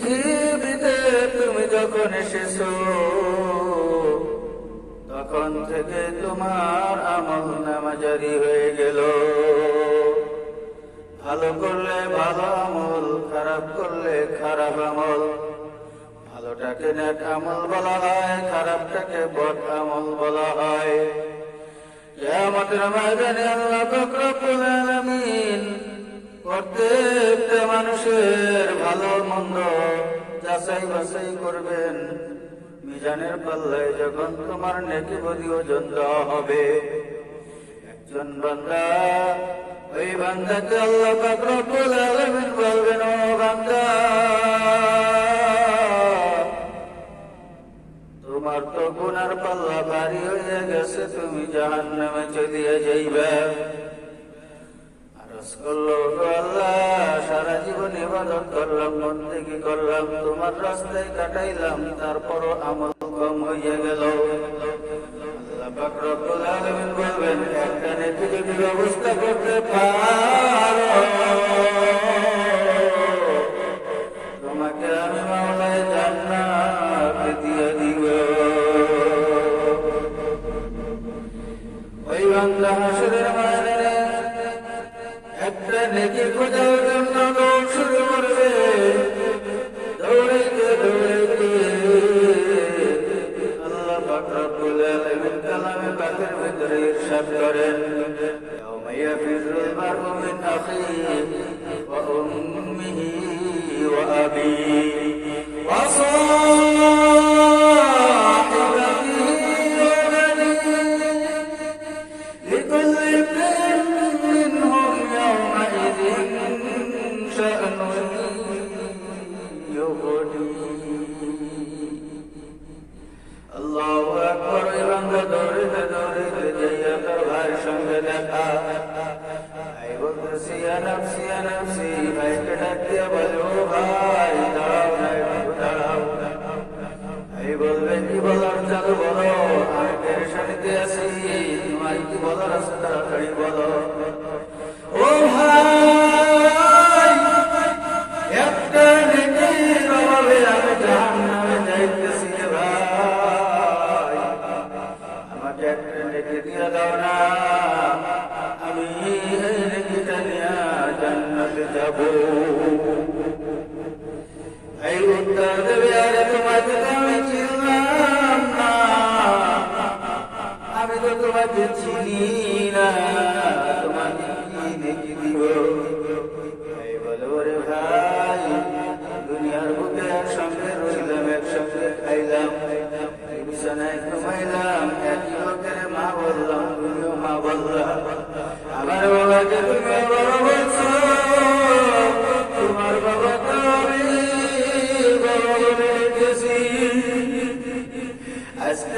পৃথিবীতে তুমি যখন এসেছ, তখন থেকে তোমার আমল নামা জারি হয়ে গেল। ভালো করলে ভালো আমল, খারাপ করলে খারাপ আমল। ভালোটাকে নেক আমল বলা হয়, খারাপটাকে বদ আমল বলা হয়। কিয়ামতের ময়দানে আল্লাহ পাক রব্বুল আলামিন প্রত্যেকটা মানুষের ভালো মন্দ যাচাই বাছাই করবেন। মিজানের পাল্লায় যখন তোমার নেকি বদি ওজন দেওয়া হবে, একজন বান্দা, ওই বান্দাকে আল্লাহ পাক রব্বুল আলামিন বলবেন, ও বান্দা, তোমার তো গুনার পাল্লা ভারী হয়ে গেছে, তুমি জাহান নামে চলিয়ে যাইবে। সারা জীবন ইবাদত করলাম, বন্দেগি করলাম, তোমার রাস্তায় কাটাইলাম, তারপরও আমল কম হইয়া গেল। বলবেন একটা নেতৃত্বের ব্যবস্থা করতে পারো। আমি চিনলাম না, আমি তো তোমাকে চিনি না তোমাকে কি নেকি দিব এই বলো রে ভাই, দুনিয়ার বুকে একসঙ্গে রইলাম, একসঙ্গে খাইলাম বিছানায় ঘুমাইলাম, একই লোকের মা বললাম, তুমিও মা বললাম আমার বাবাকে তুমি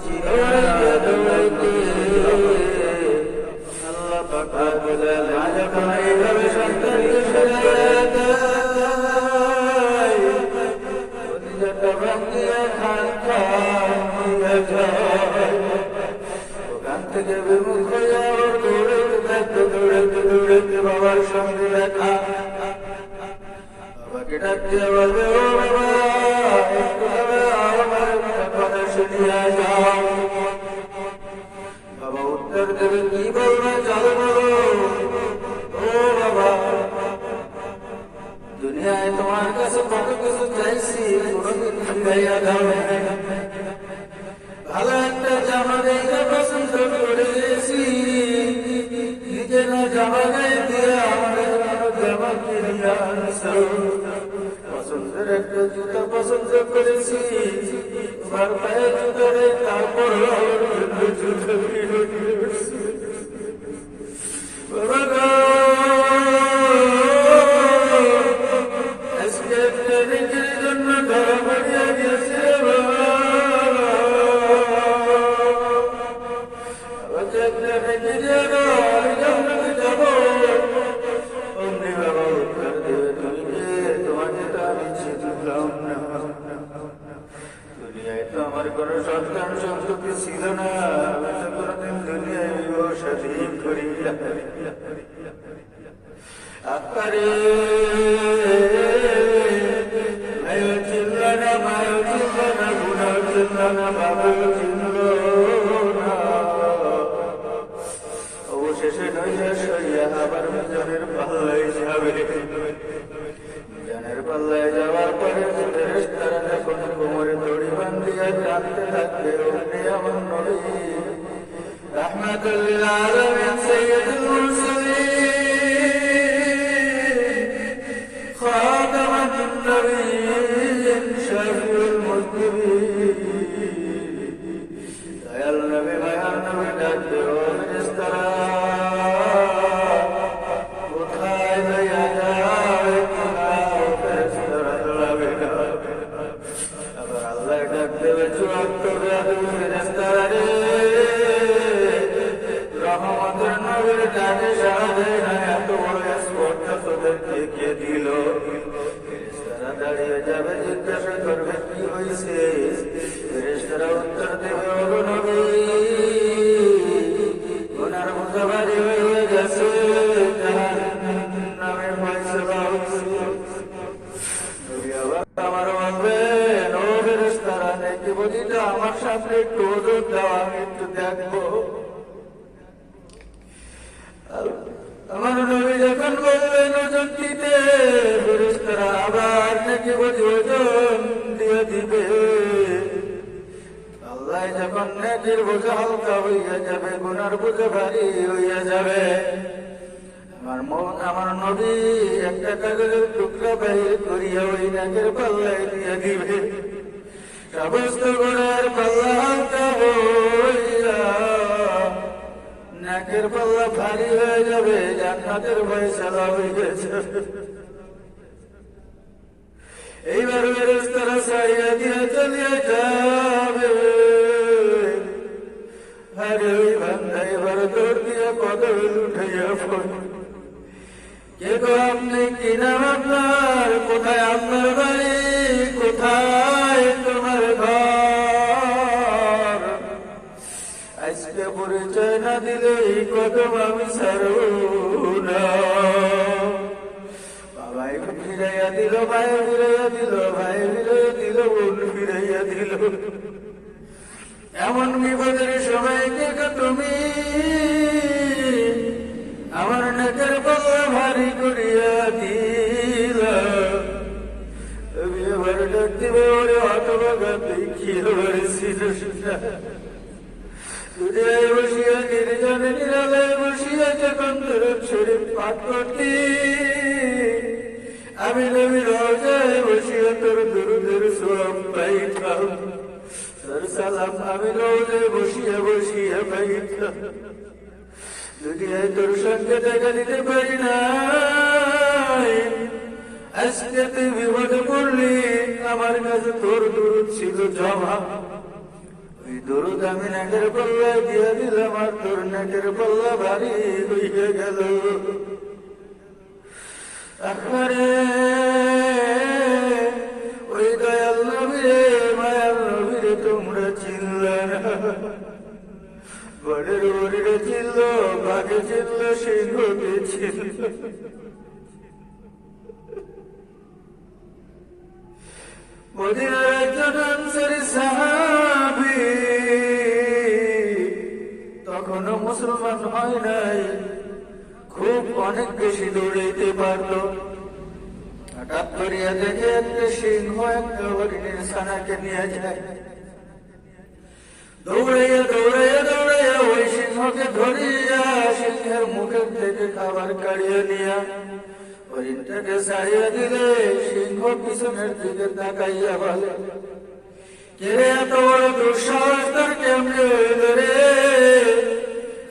Yeah. পছন্দের একটা জুতা পছন্দ করেছি তোমার পায়ে জুতো নেই তারপর জুতো কোনো সন্তান সন্ততি ছিল না আমি দুনিয়ায় বিবাহ সাথী করি না। নেকির বোঝা হালকা হইয়া যাবে, গুনার বোঝা ভারী হইয়া যাবে। আমার মন, আমার নবী একটা কাগজের বাহির করিয়া ওই নাকের দিবে। পাল্লা ভারী হয়ে যাবে এইবার ছাড়িয়া দিয়ে চলিয়া যাবে কে নাম আপনার, কোথায় আপনার বাড়ি, কোথায় তোমার ঘর? আজকে পরিচয় না দিলে কদম আমি ছাড়ব না। বাবাই ফিরাইয়া দিল, ভাই ফিরাইয়া দিল, ভাই ফিরাইয়া দিল, বোন ফিরাইয়া দিল। রোজায় বসিয়া তোর সোয়াব পাইতাম তোর সালাম আমি বসিয়া বসিয়া পাইতাম তোর সঙ্গে দেখা দিতে পারি না আজকে তুই বিপদে পড়লি আমার কাছে তোর দূর ছিল জমা ওই দরুদ আমি নাকের পাল্লা দিয়ে দিলাম আর তোর নাকের পাল্লা ভারী হইয়া গেল আখবারে মুসলমান হয় নাই। খুব অনেক বেশি দৌড়াইতে পারল। হঠাৎ করিয়া দেখে একটা সিংহ একটা হরিণের ছানাকে নিয়ে যায়। দৌড়াইয়া দৌড়াইয়া সিংহকে ধরিয়া সিংহের মুখের থেকে খাবার কাড়িয়ে নিয়া হরিণটাকে ছাড়িয়ে দিলে সিংহ পিছনের দিকে তাকাইয়া বলে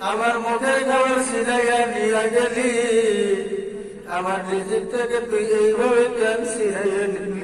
আমার মুখের খাবার সিনাইয়া নিয়ে গেলি। আমার নিজের থেকে তুই এইভাবে কেন সিনাইয়া নিবি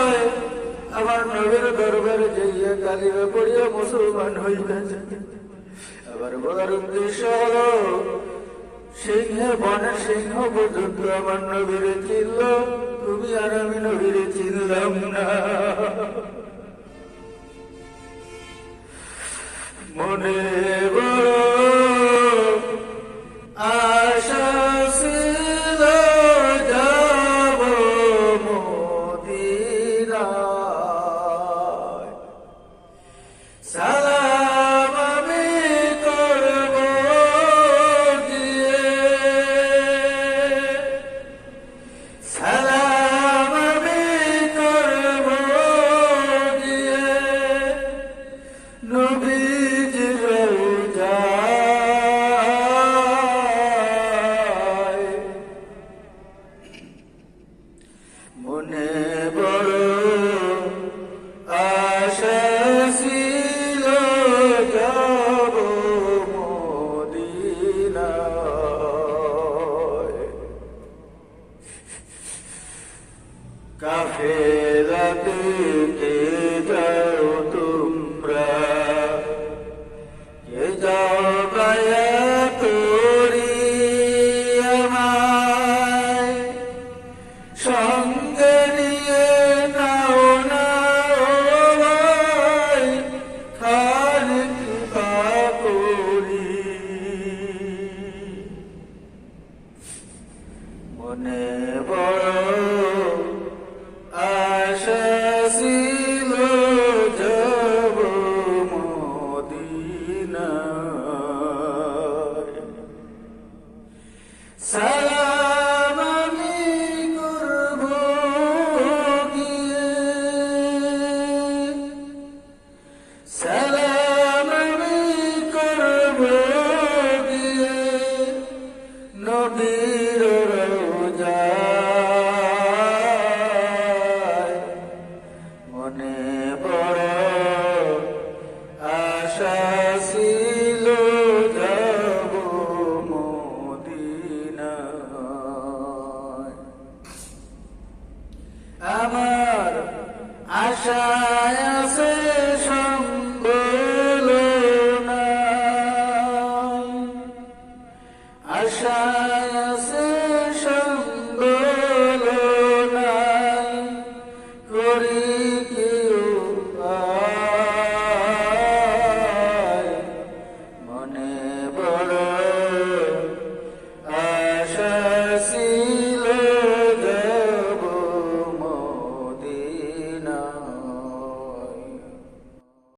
আমার নবীর দরবারে যাইয়া কালিমা পড়িয়া মুসলমান হইতেছে আবার বলার উদ্দেশ্য হলো সিংহে, বনে সিংহ পর্যন্ত আমার নবীরে চিনল, তুমি আর আমি নবীরে চিনলাম না। মনে কাফেরাতে যাও তোমরা? কে যাও গায়া তোরি আমায়, সঙ্গে নিয়ে নাও না ভাই খালিক করি। মনে আমি করব গিয়ে নবী